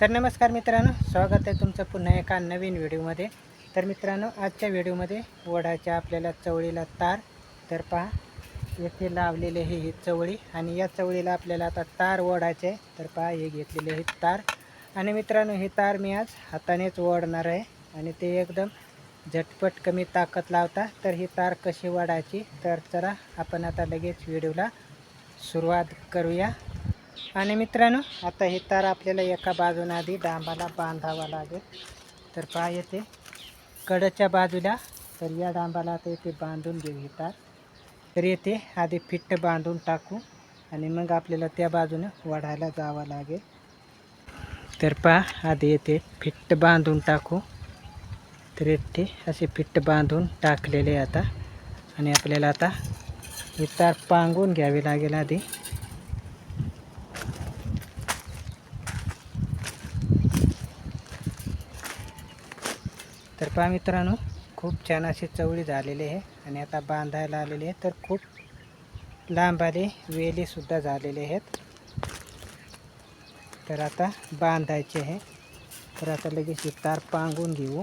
तर नमस्कार मित्रांनो स्वागत आहे तुमचं पुन्हा एका नवीन व्हिडिओमध्ये. तर मित्रांनो आजच्या व्हिडिओमध्ये वडाच्या आपल्याला चवळीला तार तर पहा येथे लावलेले हे ही चवळी आणि या चवळीला आपल्याला आता तार ओढायचे आहे. तर पहा हे घेतलेले हे तार. आणि मित्रांनो हे तार मी आज हातानेच ओढणार आहे आणि ते एकदम झटपट कमी ताकद लावता. तर ही तार कशी वाढायची तर चला आपण आता लगेच व्हिडिओला सुरुवात करूया. आणि मित्रांनो आता हे तार आपल्याला एका बाजूने आधी डांबाला बांधावा लागेल. तर पहा येते कडच्या बाजूला तर या डांबाला आता येथे बांधून घेऊ हे तार. तर येथे आधी फिट्ट बांधून टाकू आणि मग आपल्याला त्या बाजूनं वढायला जावं लागेल. तर पहा आधी येथे फिट्ट बांधून टाकू. तर येथे असे फिट्ट बांधून टाकलेले आता. आणि आपल्याला आता हे तार पांगून घ्यावे लागेल आधी. पहा मित्रांनो खूप छान अशी चवळी झालेले आहे आणि आता बांधायला आलेले आहे. तर खूप लांब आले वेलीसुद्धा झालेले आहेत. तर आता बांधायचे आहे. तर आता लगेच ही तार पांगून घेऊ.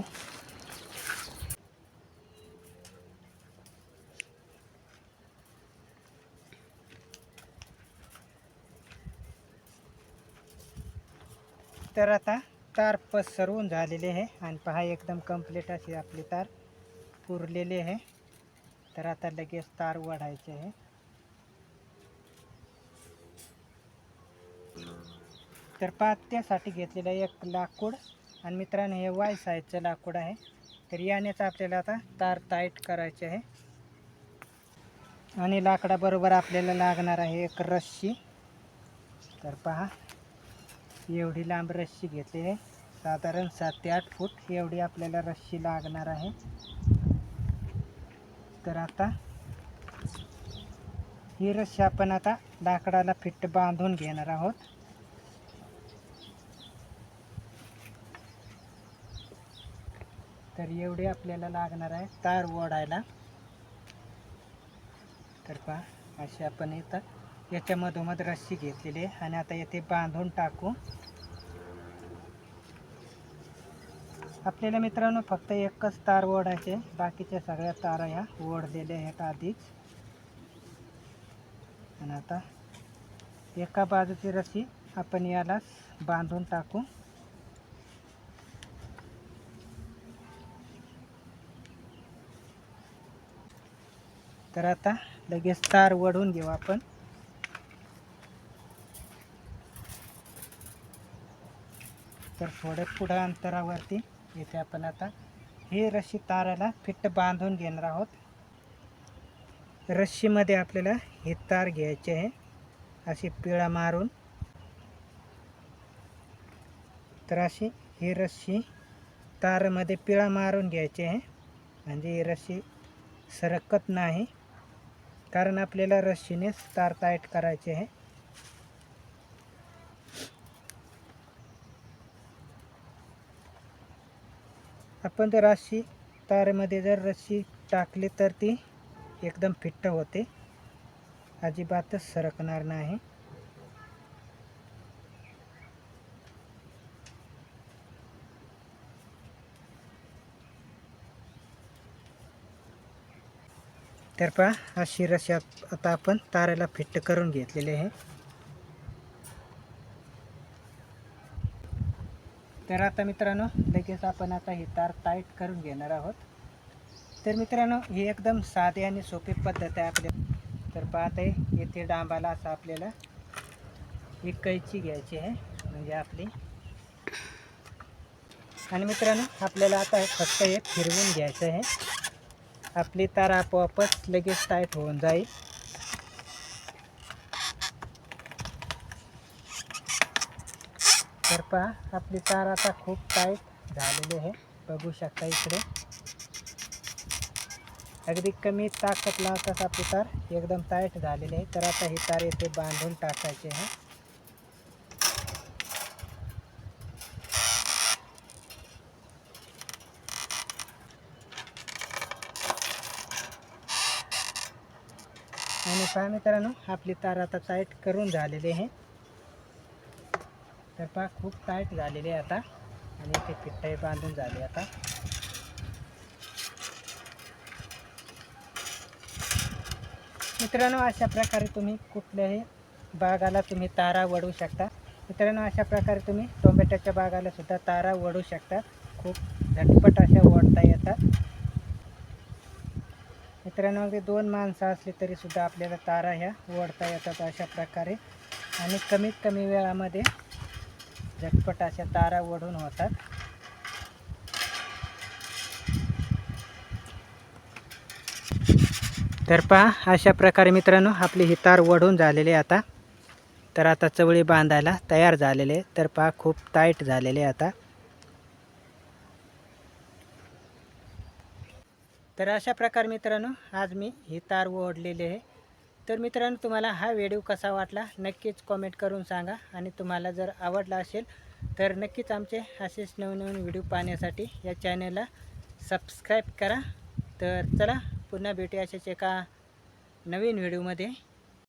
तर आता तार पसरवून झालेले आहे. आणि पहा एकदम कंप्लीट अशी आपली तार पुरलेली आहे. तर आता लगेच तार वाढायचे आहे. तर पहा त्यासाठी घेतलेलं एक लाकूड. आणि मित्रांनो हे वाय साईजचं लाकूड आहे. तर यानेच आपल्याला आता तार टाईट करायचे आहे. आणि लाकडाबरोबर आपल्याला लागणार आहे एक रस्सी. तर पहा एवढी लांब रस्सी घेतली आहे साधारण सात ते आठ फूट एवढी आपल्याला रस्सी लागणार आहे. तर आता ही रस्सी आपण आता लाकडाला फिट्ट बांधून घेणार आहोत. तर एवढी आपल्याला लागणार आहे तार ओढायला. तर पहा अशी आपण इथं याच्या मधोमध रस्सी घेतलेली आहे. आणि आता येथे बांधून टाकू. आपल्याला मित्रांनो फक्त एकच तार ओढायचे बाकीच्या सगळ्या तारा ह्या ओढलेल्या आहेत आधीच. आणि आता एका बाजूची रस्सी आपण यालाच बांधून टाकू. तर आता लगेच तार ओढून घेऊ आपण. तर थोड्या पुढं अंतरावरती इथे आपण आता. ही रस्सी ताराला फिट्ट बांधून घेणार आहोत. रस्सीमध्ये आपल्याला हे तार घ्यायचे आहे. अशी पिळा मारून. तर अशी ही रस्सी तारामध्ये पिळा मारून घ्यायची आहे. म्हणजे ही रस्सी सरकत नाही. कारण आपल्याला रस्सीनेच तार टाईट करायचे आहे. आपण जर अशी तारेमध्ये जर रस्सी टाकली तर ती एकदम फिट्ट होते. अजिबातच सरकणार नाही. तर पहा अशी रस्सी आता आपण तारेला फिट्ट करून घेतलेली आहे. तर आता मित्रांनो लगेच आपण आता ही तार टाईट करून घेणार आहोत. तर मित्रांनो ही एकदम साधी आणि सोपी पद्धत आहे आपल्या. तर पाहत आहे येथे डांबाला असं आपल्याला ही कैची घ्यायची आहे म्हणजे आपली. आणि मित्रांनो आपल्याला आता हे फक्त हे फिरवून घ्यायचं आहे. आपली तार आपोआपच लगेच टाईट होऊन जाईल. तर पहा आपली तार आता खूप टाईट झालेली आहे. बघू शकता इकडे. अगदी कमी ताकद लावताच आपली तार एकदम टाईट झालेली आहे. तर आता ही तार येथे बांधून टाकायची आहे. आणि पहा मित्रांनो आपली तार आता टाईट करून झालेली आहे. तर पहा खूप टाईट झालेले आहे आता. आणि ते पिठ्ठाही बांधून झाले आता. मित्रांनो अशा प्रकारे तुम्ही कुठल्याही बागाला तुम्ही तारा वडू शकता. मित्रांनो अशा प्रकारे तुम्ही टोमॅटोच्या बागाला सुद्धा तारा वडू शकता. खूप झटपट अशा ओढता येतात. मित्रांनो अगदी दोन माणसं असली तरी सुद्धा आपल्याला तारा ह्या ओढता येतात अशा प्रकारे. आणि कमीत कमी वेळामध्ये झटपट अशा तारा ओढून होतात. तर पहा अशा प्रकारे मित्रांनो आपली ही तार वढून झालेली आता. तर आता चवळी बांधायला तयार झालेले तर पहा खूप टाईट झालेले आता. तर अशा प्रकारे मित्रांनो आज मी ही तार ओढलेली आहे. तर मित्रांनो तुम्हाला हा व्हिडिओ कसा वाटला नक्कीच कॉमेंट करून सांगा. आणि तुम्हाला जर आवडला असेल तर नक्कीच आमचे असेच नवनवीन व्हिडिओ पाहण्यासाठी या चॅनलला सबस्क्राईब करा. तर चला पुन्हा भेटू अशाच एका नवीन व्हिडिओमध्ये.